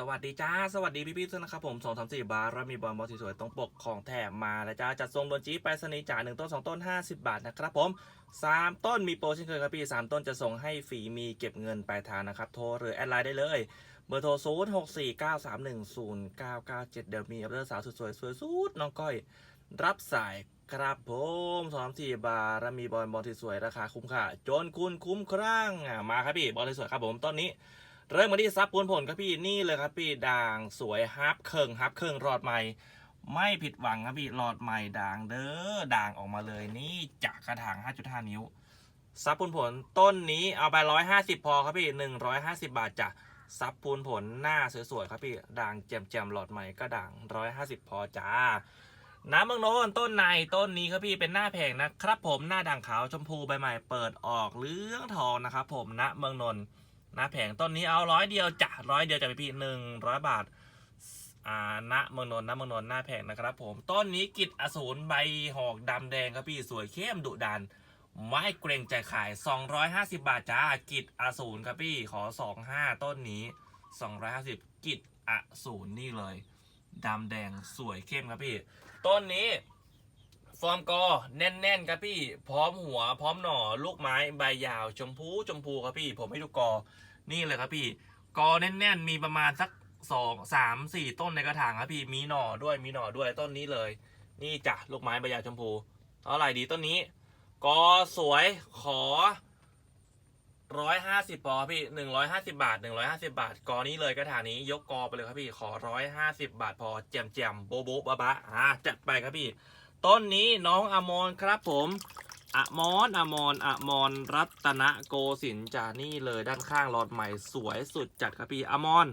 สวัสดีจ้า สวัสดีพี่พี่ๆทุกท่านนะครับผมสองสามสี่บาร์แล้วมีบอลบอลสวยๆตรงปกของแถมมาแล้วจ้า จัดทรงโดนจีไปสนีจ่าหนึ่งต้นสองต้นห้าสิบบาทนะครับผมสามต้นมีโปรเช่นเคยครับพี่สามต้นจะส่งให้ฟรีมีเก็บเงินปลายทางนะครับ โทรหรือแอดไลน์ได้เลย เบอร์โทรศูนย์หกสี่เก้าสามหนึ่งศูนย์เก้าเก้าเจ็ดเดี๋ยวมีอัปเดตสาวสวยๆสวยสุดน้องก้อย รับสายครับผมสองสามสี่บาร์แล้วมีบอลบอลสวยๆราคาคุ้มค่าจนคุณคุ้มครั่งอะมาครับพี่บอลสวยครับผมต้นนี้ เริ่มมาที่ซับปูนผลครับพี่นี่เลยครับพี่ด่างสวยฮับเคิงฮับเคิงรอดใหม่ไม่ผิดหวังครับพี่หลอดใหม่ด่างเด้อด่างออกมาเลยนี่จากกระถาง 5.5 นิ้ว ซับปูนผลต้นนี้เอาไป 150 พอครับพี่ 150 บาทจ้ะซับปูนผลหน้าสวยๆครับพี่ด่างแจ่มๆหลอดใหม่ก็ด่าง 150 พอจ้า น้ำเมืองโนนต้นในต้นนี้ครับพี่เป็นหน้าแผงนะครับผมหน้าด่างขาวชมพูใบใหม่เปิดออกเหลืองทองนะครับผมณเมืองนนท์ น้าแผงต้นนี้เอาร้อยเดียวจ้ะร้อยเดียวจะพี่หนึ่งร้อยบาทอ่าณเมืองนนท์ณเมืองนนท์หน้าแผงนะครับ ผมต้นนี้กิจอสูรใบหอกดำแดงครับพี่สวยเข้มดุดันไม่เกรงใจขาย 250 บาทจ้ากิจอสูรครับพี่ขอ 25 ต้นนี้ 250 กิจอสูรนี่เลยดำแดงสวยเข้มครับพี่ ต้นนี้ ฟอร์มกอแน่นๆครับพี่ พร้อมหัว พร้อมหน่อลูกไม้ใบยาว ชมพูชมพูครับพี่ ผมให้ดูกอ นี่เลยครับพี่กอแน่นๆ มีประมาณสักสองสามสี่ต้นในกระถางครับพี่มีหน่อด้วยมีหน่อด้วยต้นนี้เลย นี่จ้ะลูกไม้ใบยาชมพูเท่าไหร่ดีต้นนี้กอสวยขอร้อยห้าสิบปอพี่หนึ่งร้อยห้าสิบาทหนึ่งร้อยห้าสิบาท กอนี้เลยกระถางนี้ยกกอไปเลยครับพี่ขอร้อยห้าสิบาทพอแจมแจมๆโบโบะบะบะอ่าจัดไปครับพี่ ต้นนี้น้องอมรครับผม อมรอมรอมรรัตนโกสินจานี่เลยด้านข้างหลอดใหม่สวยสุดจัดครับพี่อมร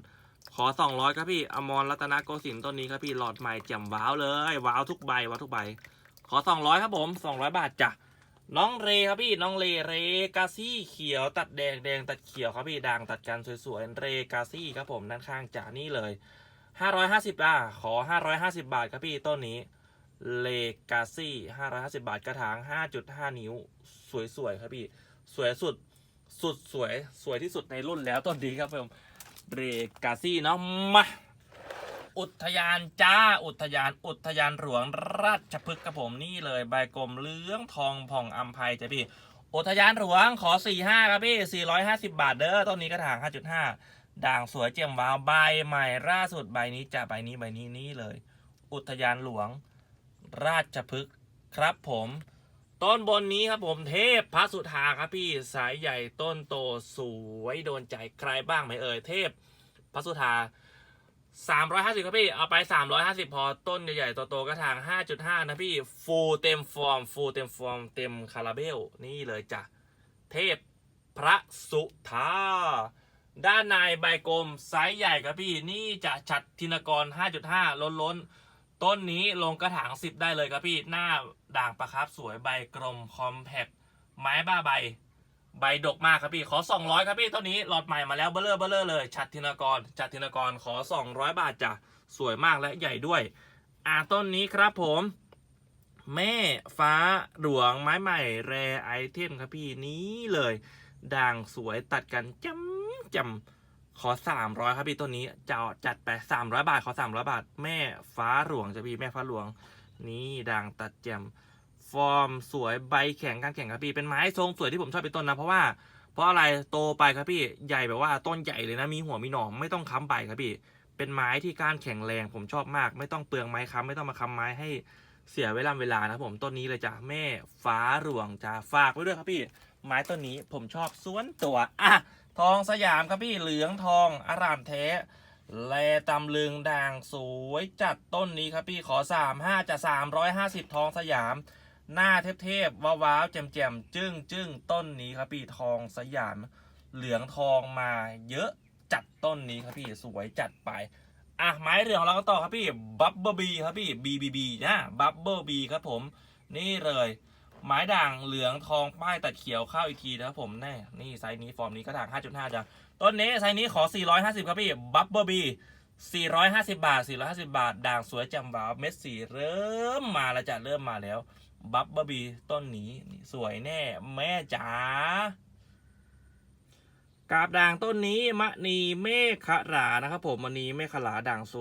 ขอ 200 ครับพี่อมรรัตนโกสินต้นนี้ครับพี่หลอดใหม่แจ่มว้าวเลยว้าวทุกใบว้าวทุกใบ ขอ 200 ครับผม 200 บาทจ้ะน้องเรครับพี่น้องเรเรกาซี่เขียวตัดแดงแดงตัดเขียวครับพี่ด่างตัดกันสวยๆเรกาซี่ครับผมด้านข้างจานี่เลย 550อะขอ 550 บาทครับพี่ต้นนี้ เลกาซี่550บาท กระถาง5.5นิ้ว สวยๆครับพี่ สวยสุด สุดสวย สวยที่สุดในรุ่นแล้วต้นนี้ครับผมเลกาซี่เนาะมา อุทยานจ้า อุทยาน อุทยานหลวงราชพฤกษ์ครับผมนี่เลย ใบกลมเหลืองทองผ่องอัมภัยจ้ะพี่ อุทยานหลวงขอ45ครับพี่450บาทเด้อ ต้นนี้กระถาง5.5ด่างสวยเจียมวาวใบใหม่ล่าสุดใบนี้จ้ะใบนี้ใบนี้นี่เลย อุทยานหลวง ราชพฤกษ์ครับผมต้นบนนี้ครับผมเทพพระสุธาครับพี่สายใหญ่ต้นโตสวยโดนใจใครบ้างไหมเอ่ยเทพพระสุธา350ครับพี่ เอาไป350พอต้นใหญ่ๆโตๆกระถาง5.5นะพี่ฟูลเต็มฟอร์ม ฟูลเต็มฟอร์ม เต็มคาราเบล นี่เลยจ้ะ เทพพระสุธา ด้านในใบกลมไซส์ใหญ่ครับพี่ นี่จะชัดธินกร5.5ล้นล้นๆ ต้นนี้ลงกระถาง10ได้เลยครับพี่หน้าด่างประครับสวยใบกลมคอมแพคไม้บ้าใบ ใบดกมากครับพี่ขอ 200 ครับพี่ต้นนี้หลอดใหม่มาแล้วเบลเลอร์เบลเลอร์เลยชัดธินกรชัดธินกรขอ 200 บาทจ้ะสวยมากและใหญ่ด้วย อ่าต้นนี้ครับผม แม่ฟ้าหลวงไม้ใหม่แรไอเทมครับพี่นี้เลย ด่างสวยตัดกันจำจำ ขอ300ครับพี่ต้นนี้จะจัดไป300บาทขอ300บาท แม่ฟ้าหลวงจะพี่แม่ฟ้าหลวง นี่ด่างตัดแจมฟอร์มสวยใบแข็งการแข่งครับพี่เป็นไม้ทรงสวยที่ผมชอบเป็นต้นนะ เพราะว่าเพราะอะไรโตไปครับพี่ใหญ่แบบว่าต้นใหญ่เลยนะมีหัวมีหน่อไม่ต้องค้ำใบครับพี่ เป็นไม้ที่ก้านแข็งแรงผมชอบมาก ไม่ต้องเปลืองไม้ค้ำไม่ต้องมาค้ำไม้ให้เสียเวลาเวลานะผมต้นนี้เลยจ้ะแม่ฟ้าหลวงจ้ะฝากไว้ด้วยครับพี่ ไม้ต้นนี้ผมชอบสวนตัวอะ ทองสยามครับพี่เหลืองทองอารามแท้ แลตำลึงด่างสวยจัดต้นนี้ครับพี่ขอสามห้าจะสามร้อยห้าสิบทองสยาม หน้าเทพๆว้าวๆแจ่มๆจึ้งจึ้งต้นนี้ครับพี่ทองสยาม เหลืองทองมาเยอะจัดต้นนี้ครับพี่สวยจัดไปอะไม้เหลืองของเราก็ต่อครับพี่บับเบิลบีครับพี่ BBB นะบับเบิลบีครับผม นี่เลย ไม้ด่างเหลืองทองป้ายตัดเขียวเข้าอีกทีนะครับผมแน่นี่ไซส์นี้ฟอร์มนี้กระถาง 5.5จ้ะต้นนี้ไซส์นี้ขอ 450 ครับพี่บับเบิลบี450 บาท 450 บาท ด่างสวยแจ่มว้าวเม็ดสีเริ่มมาแล้วจ้ะเริ่มมาแล้วบับเบิลบีต้นนี้สวยแน่ แม่จ๋ากาบด่างต้นนี้มะนีเมฆขลานะครับผมมณีเมฆขลาด่างส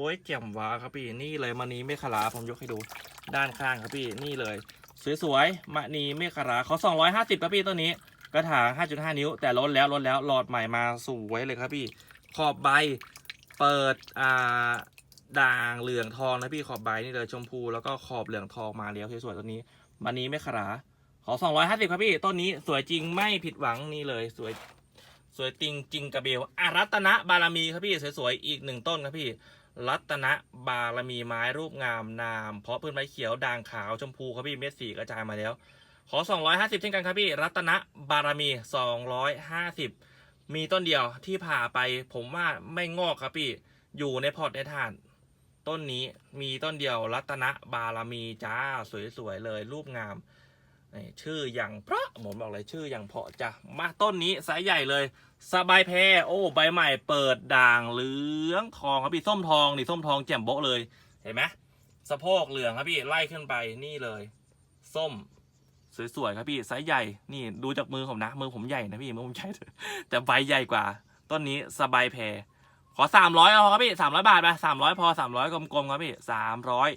วยแจ่มว้าครับพี่นี่เลยมณีเมฆขลาผมยกให้ดูด้านข้างครับพี่นี่เลย สวยๆมะนีเมฆขลาเขา250ครับพี่ต้นนี้ กระถาง 5.5 นิ้ว แต่ลดแล้วลดแล้วหลอดใหม่มาสวยเลยครับพี่ ขอบใบเปิดอ่าด่างเหลืองทองนะพี่ขอบใบนี่เลยชมพูแล้วก็ขอบเหลืองทองมาแล้วสวยๆตัวนี้มันนี้ไม่ขราขอ250ครับพี่ต้นนี้สวยจริงไม่ผิดหวังนี่เลยสวยสวยจริงจริงกระเบลอารัตนะบารมีครับพี่สวยๆอีกหนึ่งต้นครับพี่ รัตนะบารมีไม้รูปงามนาม เพราะพื้นไม้เขียวด่างขาวชมพูครับพี่เม็ดสีกระจายมาแล้ว ขอ 250 เช่นกันครับพี่รัตนะบารมี 250 มีต้นเดียวที่ผ่าไปผมว่าไม่งอกครับพี่อยู่ในพอร์ตในฐาน ต้นนี้มีต้นเดียวรัตนะบารมีจ้าสวยๆเลยรูปงาม ชื่ออย่างเพราะผมบอกเลยชื่ออย่างเพาะจ้ะมาต้นนี้สายใหญ่เลยสบายแพรโอ้ใบใหม่เปิดด่างเหลืองทองครับพี่ส้มทองนี่ส้มทองแจ่มโบะเลยเห็นไหมสะโพกเหลืองครับพี่ไล่ขึ้นไปนี่เลย ส้มสวยๆครับพี่ไซส์ใหญ่นี่ดูจากมือผมนะ มือผมใหญ่นะพี่มือผมใหญ่แต่ใบใหญ่กว่า ต้นนี้สบายแพรขอสามร้อยเอาครับพี่สามร้อยบาทไปสามร้อยพอสามร้อยกลมๆครับพี่สามร้อย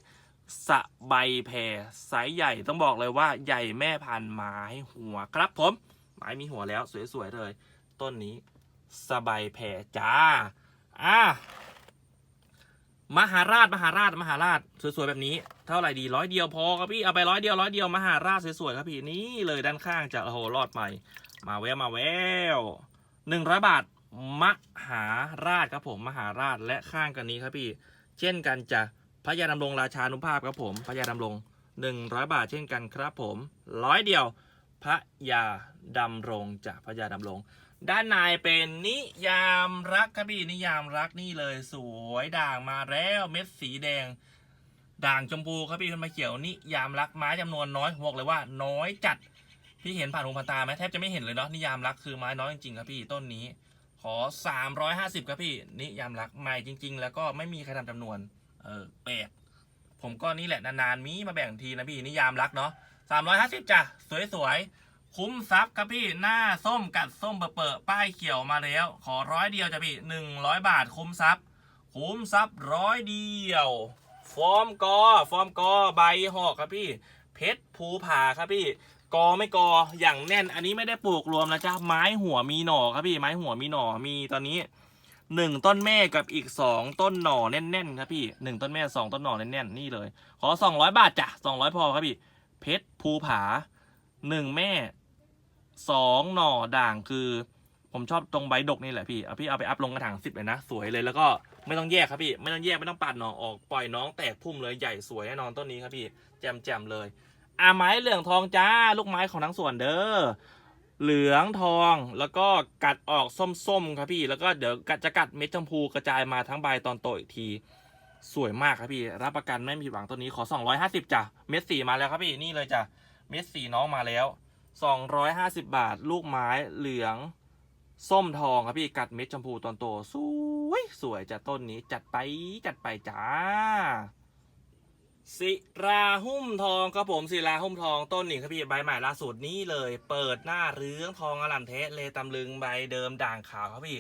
สบายแพรไซส์ใหญ่ต้องบอกเลยว่าใหญ่แม่พันธุ์ไม้หัวครับผมไม้มีหัวแล้วสวยๆเลย ต้นนี้สบายแพรจ้าอะมหาราชมหาราชมหาราชสวยๆแบบนี้ เท่าไหร่ดีร้อยเดียวพอครับพี่เอาไปร้อยเดียวร้อยเดียวมหาราชสวยๆครับพี่นี่เลยด้านข้างจะโอ้โหรอดใหม่ มาแววมาแววหนึ่งร้อยบาทมหาราชครับผมมหาราชและข้างกันนี้ครับพี่ เช่นกันจะ พระยาดำรงราชานุภาพครับผมพระยาดำรงหนึ่งร้อยบาทเช่นกันครับผมร้อยเดียว พระยาดำรงจากพระยาดำรง ด้านในเป็นนิยามรักครับพี่นิยามรักนี่เลยสวยด่างมาแล้วเม็ดสีแดง ด่างชมพูครับพี่เป็นมาเขียวนิยามรักไม้จำนวนน้อยบอกเลยว่าน้อยจัดพี่เห็นผ่านหูผ่านตาไหมแทบจะไม่เห็นเลยเนาะนิยามรักคือไม้น้อยจริงๆครับพี่ต้นนี้ ขอ 350 ครับพี่นิยามรักใหม่จริง ๆ แล้วก็ไม่มีใครทำจำนวน เออแปลกผมก็นี่แหละนานๆมีมาแบ่งทีนะพี่นิยามรักเนาะ350จ้ะสวยๆ คุ้มซับครับพี่หน้าส้มกัดส้มเปิดป้ายเขียวมาแล้ว ขอร้อยเดียวจ้ะพี่100บาทคุ้มซับคุ้มซับร้อยเดียว ฟอร์มกอ ฟอร์มกอใบหอกครับพี่ เพชรภูผาครับพี่กอไม่กออย่างแน่น อันนี้ไม่ได้ปลูกรวมนะจ๊ะไม้หัวมีหน่อครับพี่ไม้หัวมีหน่อมีตอนนี้ หนึ่งต้นแม่กับอีกสองต้นหน่อแน่นๆครับพี่หนึ่งต้นแม่สองต้นหน่อแน่นๆนี่เลย ขอสองร้อยบาทจ้ะสองร้อยพอครับพี่ เพชรภูผาหนึ่งแม่สองหน่อด่างคือ ผมชอบตรงใบดกนี่แหละพี่เอาพี่เอาไปอัพลงกระถางสิบเลยนะ สวยเลยแล้วก็ไม่ต้องแยกครับพี่ ไม่ต้องแยกไม่ต้องปัดหน่อออกปล่อยน้องแตกพุ่มเลยใหญ่สวยแน่นอนต้นนี้ครับพี่แจมแจมๆเลยอาไม้เหลืองทองจ้า ลูกไม้ของทั้งส่วนเด้อ เหลืองทองแล้วก็กัดออกส้มๆครับพี่แล้วก็เดี๋ยวกัดจะกัดเม็ดชมพูกระจายมาทั้งใบตอนโตอีกทีสวยมากครับพี่รับประกันไม่มีผิดหวังตัวนี้ขอ 250จ้ะเม็ดสีมาแล้วครับพี่นี่เลยจ้ะเม็ดสีน้องมาแล้ว 250 บาท ลูกไม้เหลืองส้มทองครับพี่กัดเม็ดชมพูตอนโตสวยสวยจ้ะต้นนี้จัดไปจัดไปจ้า ศิราหุ้มทองครับผมศิราหุ้มทองต้นนี้ครับพี่ใบใหม่ล่าสุดนี้เลย เปิดหน้าเรืองทองอลัมเทสเลตำลึงใบเดิมด่างขาวครับพี่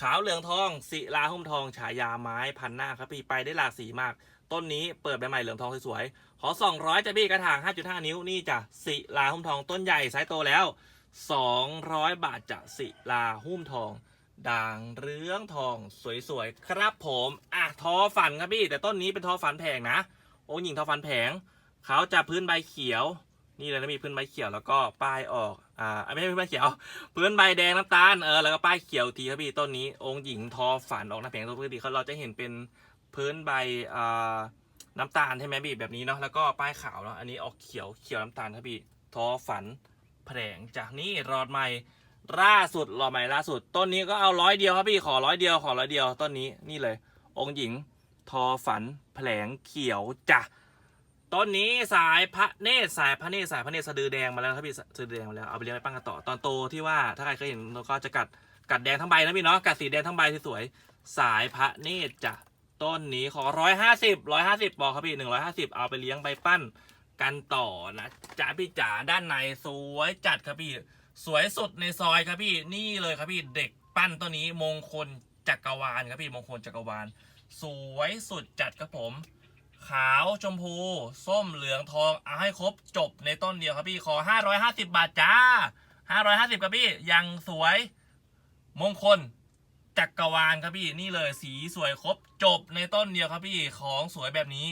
ขาวเหลืองทองศิลาหุ้มทองฉายาไม้พันหน้าครับพี่ไปได้หลากสีมาก ต้นนี้เปิดใบใหม่เหลืองทองสวยๆขอ 200จะพี่กระถาง 5.5 นิ้วนี่จ้ะศิลาหุ้มทองต้นใหญ่ไซส์โตแล้ว 200 บาทจะศิลาหุ้มทองด่างเรืองทองสวยๆครับผมอะทอฝันครับพี่ แต่ต้นนี้เป็นทอฝันแผงนะ โอ้หญิงทอฝันแผงเขาจะพื้นใบเขียว นี่เลยนะมีพื้นใบเขียวแล้วก็ป้ายออกอ่าไม่ใช่พื้นใบเขียว พื้นใบแดงน้ำตาลเออแล้วก็ป้ายเขียวทีครับพี่ต้นนี้ องค์หญิงทอฝันออกหน้าแผงปกติเขาเราจะเห็นเป็นพื้นใบอ่าน้ำตาลใช่ไหมพี่แบบนี้เนาะแล้วก็ป้ายขาวเนาะอันนี้ออกเขียวเขียวน้ำตาลครับพี่ทอฝันแผงจากนี่รอดใหม่ล่าสุดรอดใหม่ล่าสุด ต้นนี้ก็เอาร้อยเดียวครับพี่ขอร้อยเดียวขอร้อยเดียวต้นนี้นี่เลย องค์หญิง ทอฝันแผลงเขียวจ้ะต้นนี้สายพระเนตรสายพระเนตรสายพระเนตรสะดือแดงมาแล้วครับพี่สะดือแดงมาแล้วเอาไปเลี้ยงไปปั้นกันต่อตอนโตที่ว่าถ้าใครเคยเห็นเราก็จะกัดกัดแดงทั้งใบนะพี่เนาะกัดสีแดงทั้งใบสวยสายพระเนตรจ้ะต้นนี้ขอร้อยห้าสิบร้อยห้าสิบบอกครับพี่หนึ่งร้อยห้าสิบเอาไปเลี้ยงไปปั้นกันต่อนะจ๋าพี่จ๋าด้านในสวยจัดครับพี่สวยสุดในซอยครับพี่นี่เลยครับพี่เด็กปั้นตัวนี้มงคลจักรวาลครับพี่มงคลจักรวาล สวยสุดจัดครับผม ขาวชมพู ส้มเหลืองทองเอาให้ครบจบในต้นเดียวครับพี่ขอ 550 บาทจ้า 550ครับพี่ยังสวยมงคลจักรวาลครับพี่นี่เลยสีสวยครบจบในต้นเดียวครับพี่ของสวยแบบนี้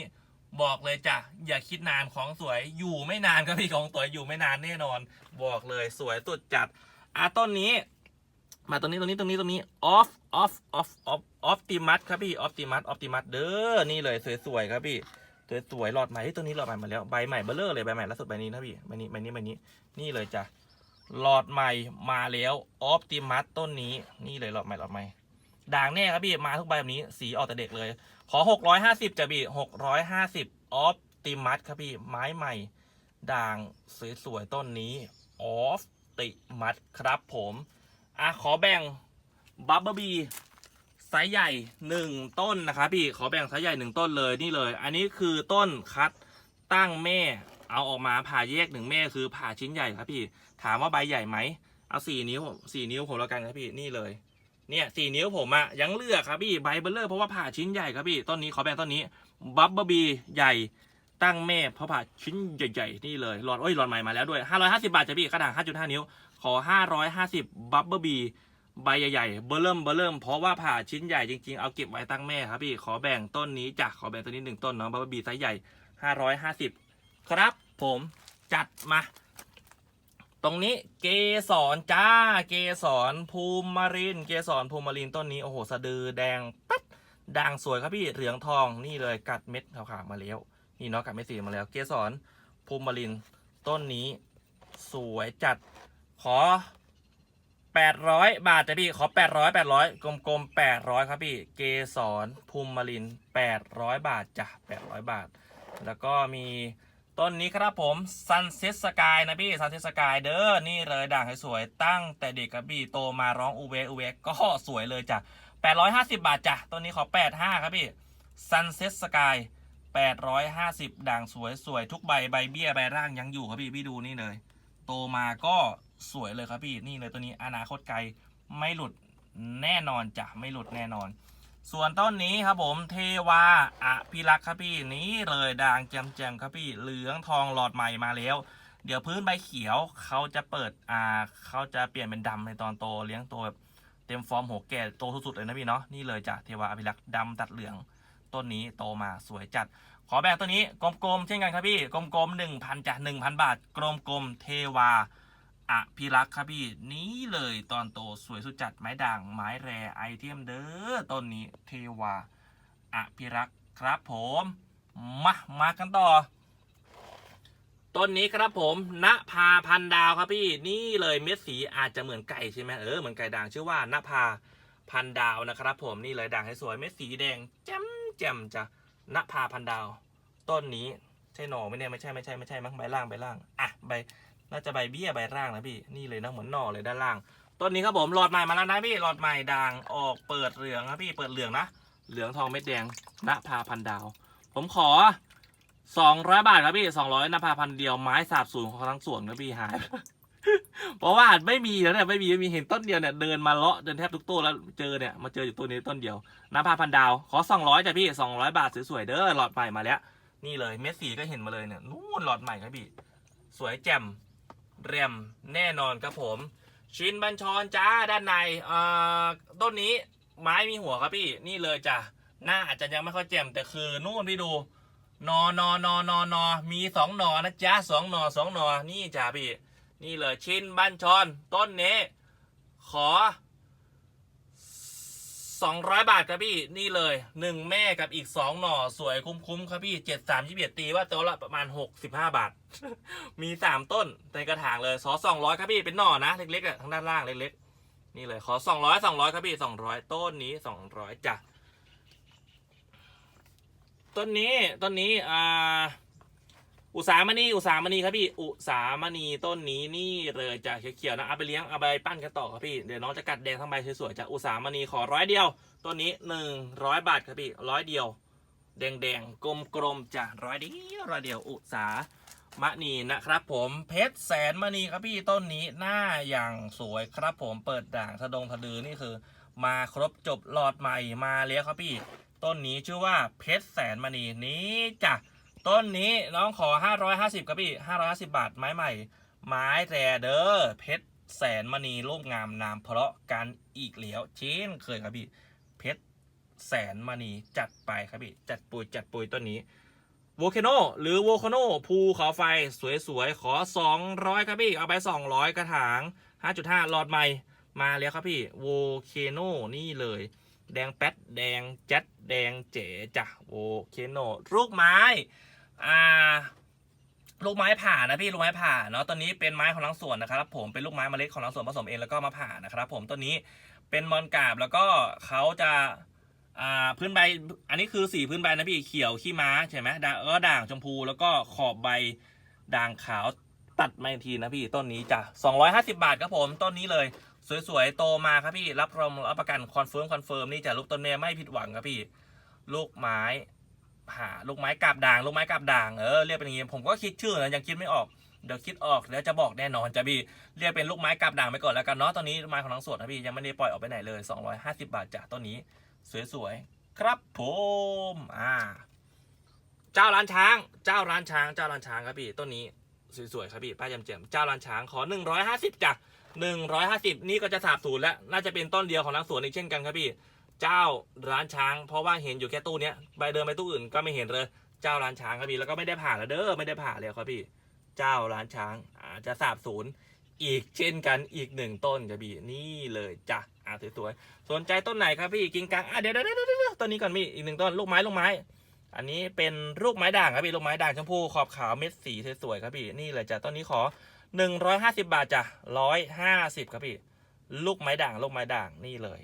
บอกเลยจ้ะอย่าคิดนานของสวยอยู่ไม่นานครับพี่ของสวยอยู่ไม่นานแน่นอน บอกเลยสวยสุดจัดอะต้นนี้ มาตรงนี้ตรงนี้ตรงนี้ตรงนี้ออฟออฟออฟออฟ ออฟติมัสครับพี่ออฟติมัสออฟติมัสเด้อนี่เลยสวยๆครับพี่สวยๆหลอดใหม่ที่ตัวนี้หลอดใหม่มาแล้วใบใหม่เบลเลอร์เลยใบใหม่ล่าสุดใบนี้นะพี่ใบนี้ใบนี้ใบนี้นี่เลยจ้ะหลอดใหม่มาแล้วออฟติมัสต้นนี้นี่เลยหลอดใหม่หลอดใหม่ด่างแน่ครับพี่มาทุกใบแบบนี้สีออกแต่เด็กเลย ขอ 650จะพี่650ออฟติมัสครับพี่ไม้ใหม่ ด่างสวยๆต้นนี้ออฟติมัสครับผมอะขอแบ่งบับเบิลบี ไซส์ใหญ่หนึ่งต้นนะครับพี่ขอแบ่งไซส์ใหญ่หนึ่งต้นเลยนี่เลย อันนี้คือต้นคัดตั้งแม่ เอาออกมาผ่าแยกหนึ่งแม่คือผ่าชิ้นใหญ่ครับพี่ ถามว่าใบใหญ่ไหมเอาสี่นิ้วสี่นิ้วผมแล้วกันครับพี่นี่เลย เนี่ยสี่นิ้วผมอะยังเลือกครับพี่ใบเบลเลอร์เพราะว่าผ่าชิ้นใหญ่ครับพี่ต้นนี้ขอแบ่งต้นนี้บับเบิลบีใหญ่ตั้งแม่เพราะผ่าชิ้นใหญ่ๆนี่เลยหลอดโอ้ยหลอดใหม่มาแล้วด้วย550บาทจ้ะพี่กระถาง5.5 นิ้วขอ 550บับเบิลบี ใบใหญ่ๆเบอร์เริ่มเบอร์เริ่มเพราะว่าผ่าชิ้นใหญ่จริงๆ เอาเก็บไว้ตั้งแม่ครับพี่ ขอแบ่งต้นนี้จ้ะขอแบ่งต้นนี้หนึ่งต้นเนาะบับเบิลบีไซส์ใหญ่550ครับผมจัดมา ตรงนี้เกสรจ้า เกสรภูมิมาริน เกสรภูมิมารินต้นนี้โอ้โหสะดือแดงปั๊ดด่างสวยครับพี่เหลืองทองนี่เลยกัดเม็ดขาวๆมาแล้วนี่เนาะกัดเม็ดสีมาแล้ว เกสรภูมิมารินต้นนี้สวยจัดขอ 800 บาทจ้ะพี่ ขอ 800 800 กลมๆ 800 ครับพี่ เกสรภูมิมาริน 800 บาทจ้ะ800 บาท แล้วก็มีต้นนี้ครับผม Sunset Sky นะพี่ Sunset Sky เด้อ นี่เลยด่างสวยๆตั้งแต่เด็กครับพี่ โตมาร้องอูเวอูเวก็สวยเลยจ้ะ850 บาทจ้ะต้นนี้ขอ 85 ครับพี่ Sunset Sky 850 ด่างสวยๆ ทุกใบใบเบี้ยใบร่างยังอยู่ครับพี่ พี่ดูนี่เลย โตมาก็ สวยเลยครับพี่นี่เลยตัวนี้อนาคตไกลไม่หลุดแน่นอนจ้ะไม่หลุดแน่นอน ส่วนต้นนี้ครับผมเทวาอภิรักษ์ครับพี่นี้เลยด่างแจมๆครับพี่เหลืองทองหลอดใหม่มาแล้ว เดี๋ยวพื้นใบเขียวเขาจะเปิดอ่าเขาจะเปลี่ยนเป็นดำในตอนโตเลี้ยงตัวแบบเต็มฟอร์มหัวแก่โตสุดๆเลยนะพี่เนาะนี่เลยจ้ะเทวาอภิรักษ์ดำตัดเหลืองต้นนี้โตมาสวยจัด ขอแบ่งตัวนี้กลมๆเช่นกันครับพี่กลมๆหนึ่งพันจ้ะหนึ่งพันบาทกลมๆเทวา อภิรักษ์ครับพี่นี้เลยตอนโตสวยสุดจัดไม้ด่างไม้แรไอเทมเด้อต้นนี้เทวาอภิรักษ์ครับผมมามากันต่อต้นนี้ครับผมณภาพันดาวครับพี่นี่เลยเม็ดสีอาจจะเหมือนไก่ใช่ไหมเออเหมือนไก่ด่างชื่อว่าณภาพันดาวนะครับ ผมนี่เลยด่างให้สวยเม็ดสีแดงแจ่มแจ่มจ้ะณภาพันดาว ต้นนี้ใช่หนอไม่เนี่ยไม่ใช่ไม่ใช่ไม่ใช่มั้งใบล่างใบล่างอะใบ น่าจะใบเบี้ยใบล่างนะพี่นี่เลยนะเหมือนหนอเลยด้านล่างต้นนี้ครับผมหลอดใหม่มาแล้วนะพี่หลอดใหม่ด่างออกเปิดเหลืองนะพี่เปิดเหลืองนะเหลืองทองเม็ดแดงณภาพันดาว ผมขอสองร้อยบาทครับพี่สองร้อยนภาพันเดียวไม้สาบสูงของทั้งสวนนะพี่หายเพราะว่าไม่มีแล้วเนี่ยไม่มีไม่มีเห็นต้นเดียวเนี่ยเดินมาเลาะเดินแทบทุกต้นแล้วเจอเนี่ยมาเจออยู่ตัวนี้ต้นเดียวน้ำพาพันดาว ขอสองร้อยจ้ะพี่สองร้อยบาทสวยๆเด้อหลอดใหม่มาแล้ว นี่เลยเม็ดสีก็เห็นมาเลยเนี่ยนู่นหลอดใหม่ครับพี่ สวยแจ่ม เรียมแน่นอนครับผม ชิ้นบัญชรจ้าด้านในเอ่อต้นนี้ไม้มีหัวครับพี่นี่เลยจ้ะหน้าอาจจะยังไม่ค่อยแจ่มแต่คือนู่นพี่ดูนอนอนอนอนอมีสองนอนะจ๊ะสองนอสองนอนี่จ้ะพี่ นี่เลยชิ้นบัญชรต้นนี้ ขอ สองร้อยบาทครับพี่นี่เลยหนึ่งแม่กับอีกสองหน่อสวยคุ้มๆครับพี่เจ็ดสามชิบตีว่าตัวละประมาณหกสิบห้าบาท มีสามต้นในกระถางเลยขอสองร้อยครับพี่เป็นหน่อนะ เล็กๆอะทางด้านล่างเล็กๆ นี่เลยขอสองร้อยสองร้อยครับพี่สองร้อยต้นนี้สองร้อยจ้ะต้นนี้ต้นนี้อ่า อุสามณีอุสามณีครับพี่ อุสามณีต้นนี้นี่เลยจากเขียวๆนะเอาไปเลี้ยงเอาไปปั้นกันต่อครับพี่เดี๋ยวน้องจะกัดแดงทั้งใบสวยๆจากอุสามณีขอร้อยเดียวต้นนี้หนึ่งร้อยบาทครับพี่ร้อยเดียว แดงๆกลมๆจ้ะร้อยเดียวร้อยเดียว อุสามณีนะครับผมเพชรแสนมณีครับพี่ต้นนี้หน้าอย่างสวยครับผมเปิดด่างทะดงทะดือนี่คือ มาครบจบหลอดใหม่มาแล้วครับพี่ ต้นนี้ชื่อว่าเพชรแสนมณีนี้จ้ะ ต้นนี้น้องขอ 550ครับพี่550 บาทไม้ใหม่ ไม้แรเด้อเพชรแสนมณีรูปงามนามเพราะกันอีกแล้วเช่นเคยครับพี่ เพชรแสนมณีจัดไปครับพี่ จัดปุยจัดปุยต้นนี้โวลคโนหรือโวลคโนภูเขาไฟสวยๆ ขอ 200 ครับพี่ เอาไป 200 กระถาง 5.5 หลอดใหม่ มาแล้วครับพี่โวลคโนนี่เลย แดงแป๊ดแดงแจ๊ดแดงเจ๋จ้ะโวลคโนลูกไม้ อ่าลูกไม้ผ่านะพี่ลูกไม้ผ่าเนาะตัวนี้เป็นไม้ของทั้งสวนนะครับ ผมเป็นลูกไม้เมล็ดของทั้งสวนผสมเองแล้วก็มาผ่านะครับ ผมตัวนี้เป็นมอนกราบแล้วก็เขาจะอ่าพื้นใบอันนี้คือสีพื้นใบนะพี่เขียวขี้ม้าใช่ไหมด่างก็ด่างชมพูแล้วก็ขอบใบด่างขาวตัดมาอีกทีนะพี่ต้นนี้จ้ะ250 บาทครับผมต้นนี้เลย สวยๆโตมาครับพี่รับรองรับประกันคอนเฟิร์มคอนเฟิร์มนี่จะลูกต้นเนี้ไม่ผิดหวังครับพี่ ลูกไม้ ผ่าลูกไม้กาบด่างลูกไม้กาบด่างเออเรียกเป็นอย่างงี้ผมก็คิดชื่อนะยังคิดไม่ออกเดี๋ยวคิดออกแล้วจะบอกแน่นอนจะพี่เรียกเป็นลูกไม้กาบด่างไปก่อนแล้วกันเนาะตอนนี้ไม้ของทั้งสวนนะพี่ยังไม่ได้ปล่อยออกไปไหนเลย 250 บาทจ้ะต้นนี้ สวยๆครับผมอ่า เจ้าร้านช้าง เจ้าร้านช้าง เจ้าร้านช้างครับพี่ต้นนี้สวยๆครับพี่ป้าแจ่มเจ้าร้านช้างขอ 150จ้ะ150 นี่ก็จะสาบสูญแล้วน่าจะเป็นต้นเดียวของทั้งสวนอีกเช่นกันครับพี่ เจ้าร้านช้าง เพราะว่าเห็นอยู่แค่ตู้เนี้ยใบเดินไปตู้อื่นก็ไม่เห็นเลย เจ้าร้านช้างครับพี่แล้วก็ไม่ได้ผ่านแล้วเด้อไม่ได้ผ่านเลยครับพี่ เจ้าร้านช้างอาจจะสาบสูญอีกเช่นกันอีกหนึ่งต้นครับพี่นี่เลยจ้ะอ่าสวยๆสนใจต้นไหนครับพี่กิงกังอะเดี๋ยวเดี๋ยวเดี๋ยวเดี๋ยวต้นนี้ก่อนมีอีกหนึ่งต้นลูกไม้ลูกไม้ อันนี้เป็นลูกไม้ด่างครับพี่ลูกไม้ด่างชมพูขอบขาวเม็ดสีสวยๆครับพี่นี่เลยจ้ะต้นนี้ขอ150 บาทจ้ะ150 ครับพี่ ลูกไม้ด่าง ลูกไม้ด่างนี่เลย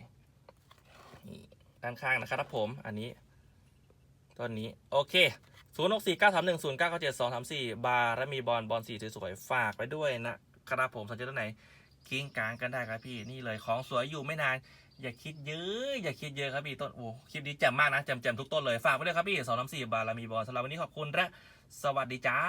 ด้านข้างนะครับผม อันนี้ต้นนี้ โอเค0 6 4 9 3 1 0 9 9 7 2 3 4บาร์และมีบอลบอลสีสวยๆฝากไปด้วยนะครับผมสนใจต้นไหนกิ้งกลางกันได้ครับพี่นี่เลยของสวยอยู่ไม่นาน อย่าคิดเยอะอย่าคิดเยอะครับพี่ต้นโอ้คลิปนี้แจ่มมากนะแจ่มๆทุกต้นเลยฝากไว้ด้วยครับพี่สองน้ำสี่บาร์และมีบอลสำหรับวันนี้ขอบคุณและสวัสดีจ้า